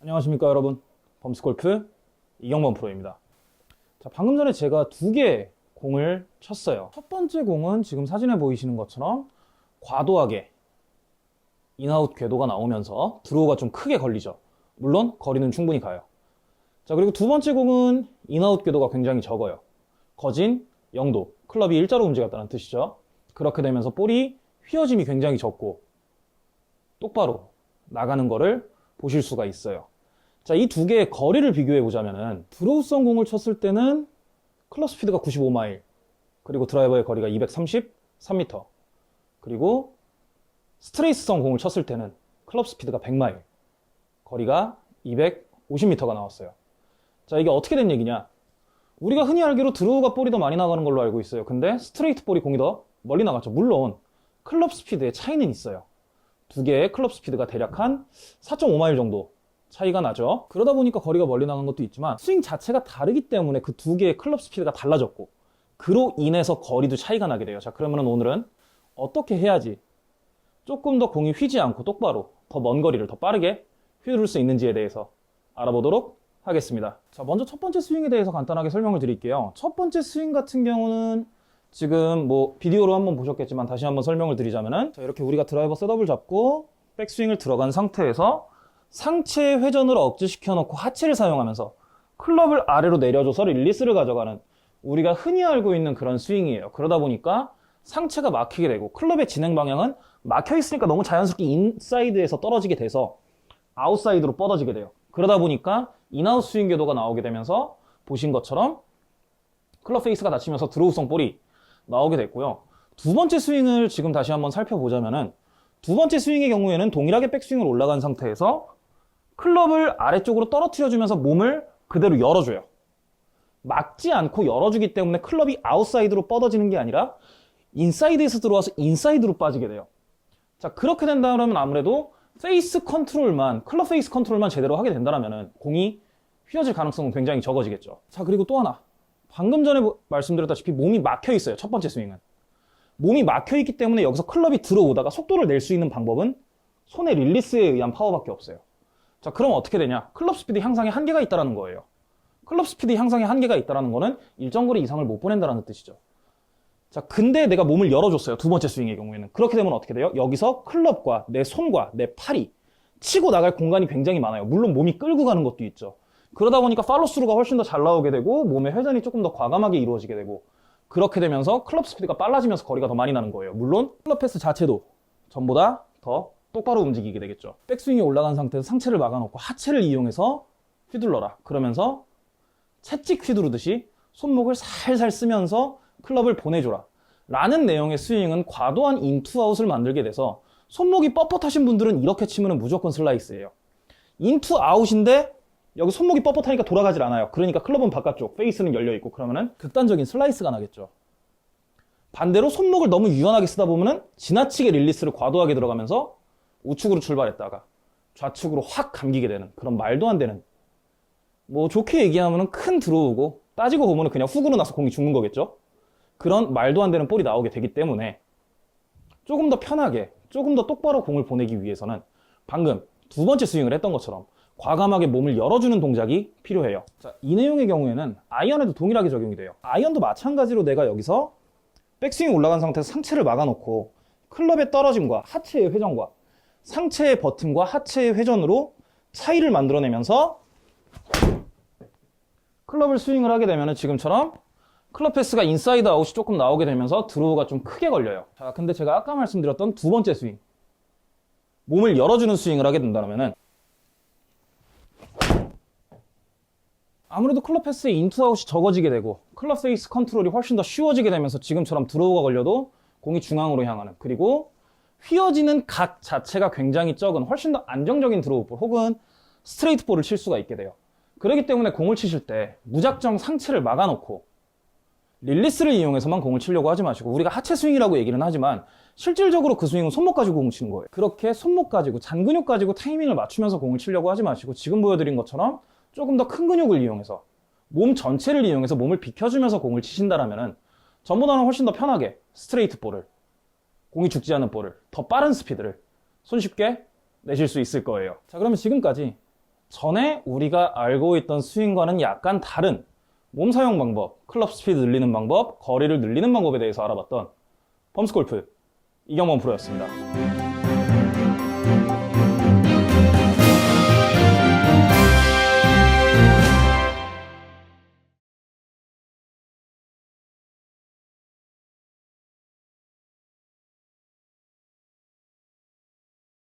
안녕하십니까 여러분. 범스골프 이경범 프로입니다. 자 방금 전에 제가 두 개 공을 쳤어요. 첫 번째 공은 지금 사진에 보이시는 것처럼 과도하게 인아웃 궤도가 나오면서 드로우가 좀 크게 걸리죠. 물론 거리는 충분히 가요. 자 그리고 두 번째 공은 인아웃 궤도가 굉장히 적어요 거진 0도 클럽이 일자로 움직였다는 뜻이죠 그렇게 되면서 볼이 휘어짐이 굉장히 적고 똑바로 나가는 거를 보실 수가 있어요 자, 이 두 개의 거리를 비교해 보자면은 드로우성 공을 쳤을 때는 클럽 스피드가 95마일, 그리고 드라이버의 거리가 233m, 그리고 스트레이스성 공을 쳤을 때는 클럽 스피드가 100마일, 거리가 250m가 나왔어요. 자, 이게 어떻게 된 얘기냐? 우리가 흔히 알기로 드로우가 볼이 더 많이 나가는 걸로 알고 있어요. 근데 스트레이트 볼이 공이 더 멀리 나갔죠. 물론 클럽 스피드의 차이는 있어요. 두 개의 클럽 스피드가 대략 한 4.5마일 정도 차이가 나죠. 그러다 보니까 거리가 멀리 나간 것도 있지만 스윙 자체가 다르기 때문에 그 두 개의 클럽 스피드가 달라졌고 그로 인해서 거리도 차이가 나게 돼요. 자, 그러면 오늘은 어떻게 해야지 조금 더 공이 휘지 않고 똑바로 더 먼 거리를 더 빠르게 휘두를 수 있는지에 대해서 알아보도록 하겠습니다. 자, 먼저 첫 번째 스윙에 대해서 간단하게 설명을 드릴게요. 첫 번째 스윙 같은 경우는 지금 뭐 비디오로 한번 보셨겠지만 다시 한번 설명을 드리자면은 자, 이렇게 우리가 드라이버 셋업을 잡고 백스윙을 들어간 상태에서 상체 회전을 억제시켜 놓고 하체를 사용하면서 클럽을 아래로 내려줘서 릴리스를 가져가는 우리가 흔히 알고 있는 그런 스윙이에요. 그러다 보니까 상체가 막히게 되고 클럽의 진행 방향은 막혀 있으니까 너무 자연스럽게 인사이드에서 떨어지게 돼서 아웃사이드로 뻗어지게 돼요. 그러다 보니까 인아웃 스윙 궤도가 나오게 되면서 보신 것처럼 클럽 페이스가 닫히면서 드로우성 볼이 나오게 됐고요. 두 번째 스윙을 지금 다시 한번 살펴보자면은 두 번째 스윙의 경우에는 동일하게 백스윙을 올라간 상태에서 클럽을 아래쪽으로 떨어뜨려 주면서 몸을 그대로 열어줘요. 막지 않고 열어주기 때문에 클럽이 아웃사이드로 뻗어지는 게 아니라 인사이드에서 들어와서 인사이드로 빠지게 돼요. 자, 그렇게 된다 그러면 아무래도 페이스 컨트롤만, 클럽 페이스 컨트롤만 제대로 하게 된다면 공이 휘어질 가능성은 굉장히 적어지겠죠. 자, 그리고 또 하나. 방금 전에 뭐- 말씀드렸다시피 몸이 막혀 있어요. 첫 번째 스윙은. 몸이 막혀 있기 때문에 여기서 클럽이 들어오다가 속도를 낼 수 있는 방법은 손의 릴리스에 의한 파워밖에 없어요. 자, 그럼 어떻게 되냐? 클럽 스피드 향상에 한계가 있다라는 거예요. 클럽 스피드 향상에 한계가 있다라는 거는 일정 거리 이상을 못 보낸다라는 뜻이죠. 자, 근데 내가 몸을 열어줬어요. 두 번째 스윙의 경우에는. 그렇게 되면 어떻게 돼요? 여기서 클럽과 내 손과 내 팔이 치고 나갈 공간이 굉장히 많아요. 물론 몸이 끌고 가는 것도 있죠. 그러다 보니까 팔로스루가 훨씬 더 잘 나오게 되고 몸의 회전이 조금 더 과감하게 이루어지게 되고 그렇게 되면서 클럽 스피드가 빨라지면서 거리가 더 많이 나는 거예요. 물론 클럽 패스 자체도 전보다 더 똑바로 움직이게 되겠죠. 백스윙이 올라간 상태에서 상체를 막아놓고 하체를 이용해서 휘둘러라. 그러면서 채찍 휘두르듯이 손목을 살살 쓰면서 클럽을 보내줘라. 라는 내용의 스윙은 과도한 인투아웃을 만들게 돼서 손목이 뻣뻣하신 분들은 이렇게 치면 무조건 슬라이스예요. 인투아웃인데 여기 손목이 뻣뻣하니까 돌아가질 않아요. 그러니까 클럽은 바깥쪽, 페이스는 열려있고 그러면은 극단적인 슬라이스가 나겠죠. 반대로 손목을 너무 유연하게 쓰다 보면은 지나치게 릴리스를 과도하게 들어가면서 우측으로 출발했다가 좌측으로 확 감기게 되는 그런 말도 안 되는 뭐 좋게 얘기하면은 큰 들어오고 따지고 보면은 그냥 훅으로 나서 공이 죽는 거겠죠. 그런 말도 안 되는 볼이 나오게 되기 때문에 조금 더 편하게 조금 더 똑바로 공을 보내기 위해서는 방금 두 번째 스윙을 했던 것처럼 과감하게 몸을 열어주는 동작이 필요해요. 자, 이 내용의 경우에는 아이언에도 동일하게 적용이 돼요. 아이언도 마찬가지로 내가 여기서 백스윙 올라간 상태에서 상체를 막아놓고 클럽의 떨어짐과 하체의 회전과 상체의 버팀과 하체의 회전으로 차이를 만들어내면서 클럽을 스윙을 하게 되면 지금처럼 클럽 패스가 인사이드 아웃이 조금 나오게 되면서 드로우가 좀 크게 걸려요. 자, 근데 제가 아까 말씀드렸던 두 번째 스윙. 몸을 열어주는 스윙을 하게 된다면 아무래도 클럽 패스의 인투아웃이 적어지게 되고 클럽 페이스 컨트롤이 훨씬 더 쉬워지게 되면서 지금처럼 드로우가 걸려도 공이 중앙으로 향하는 그리고 휘어지는 각 자체가 굉장히 적은 훨씬 더 안정적인 드로우 볼 혹은 스트레이트 볼을 칠 수가 있게 돼요. 그렇기 때문에 공을 치실 때 무작정 상체를 막아놓고 릴리스를 이용해서만 공을 치려고 하지 마시고 우리가 하체 스윙이라고 얘기는 하지만 실질적으로 그 스윙은 손목 가지고 공을 치는 거예요. 그렇게 손목 가지고 잔 근육 가지고 타이밍을 맞추면서 공을 치려고 하지 마시고 지금 보여드린 것처럼 조금 더 큰 근육을 이용해서 몸 전체를 이용해서 몸을 비켜주면서 공을 치신다라면은 전보다는 훨씬 더 편하게 스트레이트 볼을 공이 죽지 않는 볼을 더 빠른 스피드를 손쉽게 내실 수 있을 거예요. 자, 그러면 지금까지 전에 우리가 알고 있던 스윙과는 약간 다른 몸 사용 방법, 클럽 스피드 늘리는 방법, 거리를 늘리는 방법에 대해서 알아봤던 범스 골프 이경범 프로였습니다.